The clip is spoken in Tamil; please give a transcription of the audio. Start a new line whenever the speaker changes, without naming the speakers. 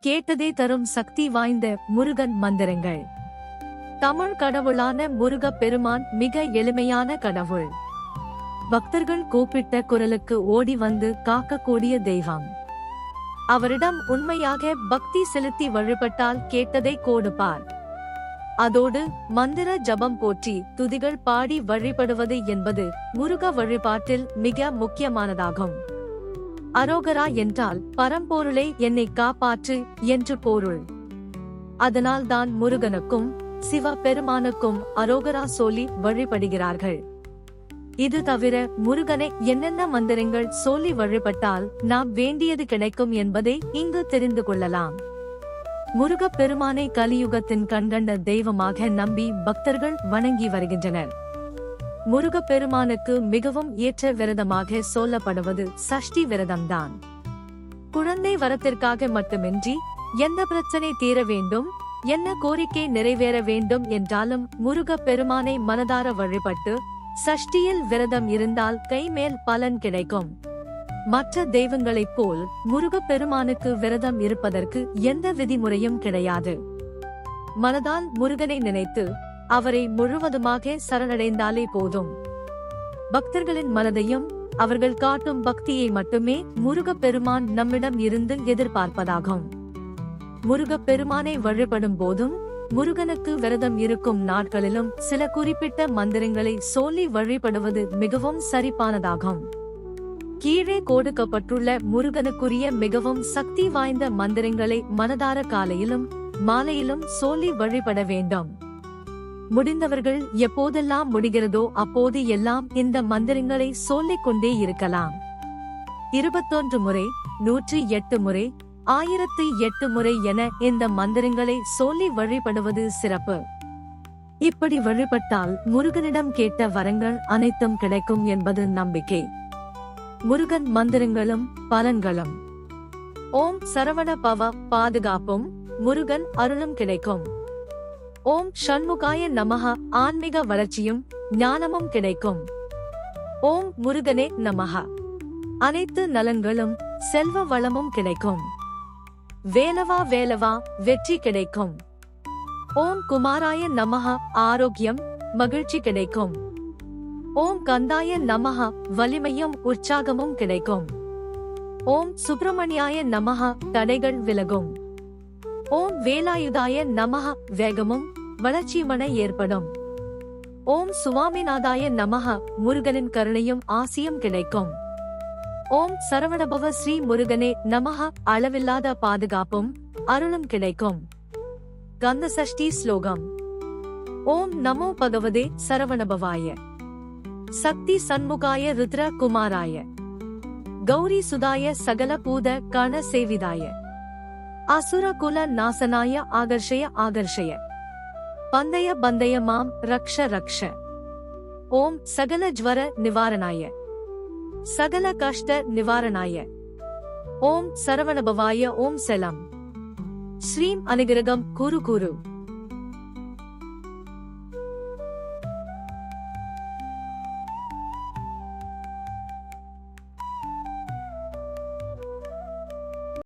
கேட்டதே தரும் சக்தி வாய்ந்த முருகன் மந்திரங்கள். தமிழ் கடவுளான முருகப் பெருமான் மிக எளிமையான கடவுள். பக்தர்கள் கூப்பிட்ட குரலுக்கு ஓடி வந்து காக்கக்கூடிய தெய்வம். அவரிடம் உண்மையாக பக்தி செலுத்தி வழிபட்டால் கேட்டதை கோடுப்பார். அதோடு மந்திர ஜபம் போற்றி துதிகள் பாடி வழிபடுவது என்பது முருக வழிபாட்டில் மிக முக்கியமானதாகும். அரோகரா என்றால் பரம்பொருளே என்னை காப்பாற்று என்று பொருள். அதனால்தான் முருகனுக்கும் சிவ பெருமானுக்கும் அரோகரா சொல்லி வழிபடுகிறார்கள். இது தவிர முருகனை என்னென்ன மந்திரங்கள் சொல்லி வழிபட்டால் நாம் வேண்டியது கிடைக்கும் என்பதை இங்கு தெரிந்து கொள்ளலாம். முருகப் பெருமானை கலியுகத்தின் கண்கண்ட தெய்வமாக நம்பி பக்தர்கள் வணங்கி வருகின்றனர். முருகப் பெருமானுக்கு மிகவும் ஏற்ற விரதமாக சொல்லப்படுவது சஷ்டி விரதம்தான். குழந்தை வரத்திற்காக மட்டுமின்றி எந்த பிரச்சனை தீர வேண்டும் என்ன கோரிக்கை நிறைவேற வேண்டும் என்றாலும் முருகப் பெருமானை மனதார வழிபட்டு சஷ்டியில் விரதம் இருந்தால் கைமேல் பலன் கிடைக்கும். மற்ற தெய்வங்களைப் போல் முருகப் பெருமானுக்கு விரதம் இருப்பதற்கு எந்த விதிமுறையும் கிடையாது. மனதால் முருகனை நினைத்து அவரை முழுவதுமாக சரணடைந்தாலே போதும். பக்தர்களின் மனதையும் அவர்கள் காட்டும் பக்தியை மட்டுமே முருகப் பெருமான் நம்மிடம் இருந்து எதிர்பார்ப்பதாகும். முருகப் பெருமானை வழிபடும் போதும் முருகனுக்கு விரதம் இருக்கும் நாட்களிலும் சில குறிப்பிட்ட மந்திரங்களை சொல்லி வழிபடுவது மிகவும் சரிப்பானதாகும். கீழே கொடுக்கப்பட்டுள்ள முருகனுக்குரிய மிகவும் சக்தி வாய்ந்த மந்திரங்களை மனதார காலையிலும் மாலையிலும் சொல்லி வழிபட வேண்டும். முடிந்தவர்கள் எப்போதெல்லாம் முடிகிறதோ அப்போது எல்லாம் இந்த மந்திரங்களை சொல்லிக் கொண்டே இருக்கலாம். இருபத்தொன்று முறை நூற்றி எட்டு முறை ஆயிரத்து எட்டு முறை என இந்த மந்திரங்களை சொல்லி வழிபடுவது சிறப்பு. இப்படி வழிபட்டால் முருகனிடம் கேட்ட வரங்கள் அனைத்தும் கிடைக்கும் என்பது நம்பிக்கை. முருகன் மந்திரங்களும் பலன்களும். ஓம் சரவண பவ பாதுகாப்பும் முருகன் அருளும் கிடைக்கும். ஓம் ஷண்முகாய நமஹ. ஆன்மீக வளர்ச்சியும் ஞானமும் கிடைக்கும். ஓம் முருகனே நமஹ. அனைத்து நலன்களும் செல்வ வளமும் கிடைக்கும். வேலவா வேலவா வெற்றி கிடைக்கும். ஓம் குமாராய நமஹ ஆரோக்கியம் மகிழ்ச்சி கிடைக்கும். ஓம் கந்தாய நமஹ வலிமையும் உற்சாகமும் கிடைக்கும். ஓம் சுப்பிரமணியாய நமஹ தடைகள் விலகும். ஓம் வேலாயுதாய நமஹ. வேகமும் வளர்ச்சியுமன ஏற்படும். ஓம் சுவாமிநாதாய நமஹ. முருகனின் கருணையும் ஆசியும் கிடைக்கும். ஓம் சரவணபவ ஸ்ரீ முருகனே நமஹ. அளவில்லாத பாதுகாப்பும் அருளும் கிடைக்கும். கந்த சஷ்டி ஸ்லோகம். ஓம் நமோ பகவதே சரவணபவாய. சக்தி சண்முகாய ருத்ர குமாராய கௌரி சுதாய சகல பூத கண சேவிதாய. அசுர குல நாசனாய ஆகர்ஷய ஆகர்ஷய. பந்தய பந்தய மாம் ரக்ஷ ரக்ஷ. ஓம் சகல ஜ்வர நிவாரணாய. சகல கஷ்ட நிவாரணாய. ஓம் சரவணபவாய ஓம் செலம். ஸ்ரீம் அனுகிரகம் குரு குரு.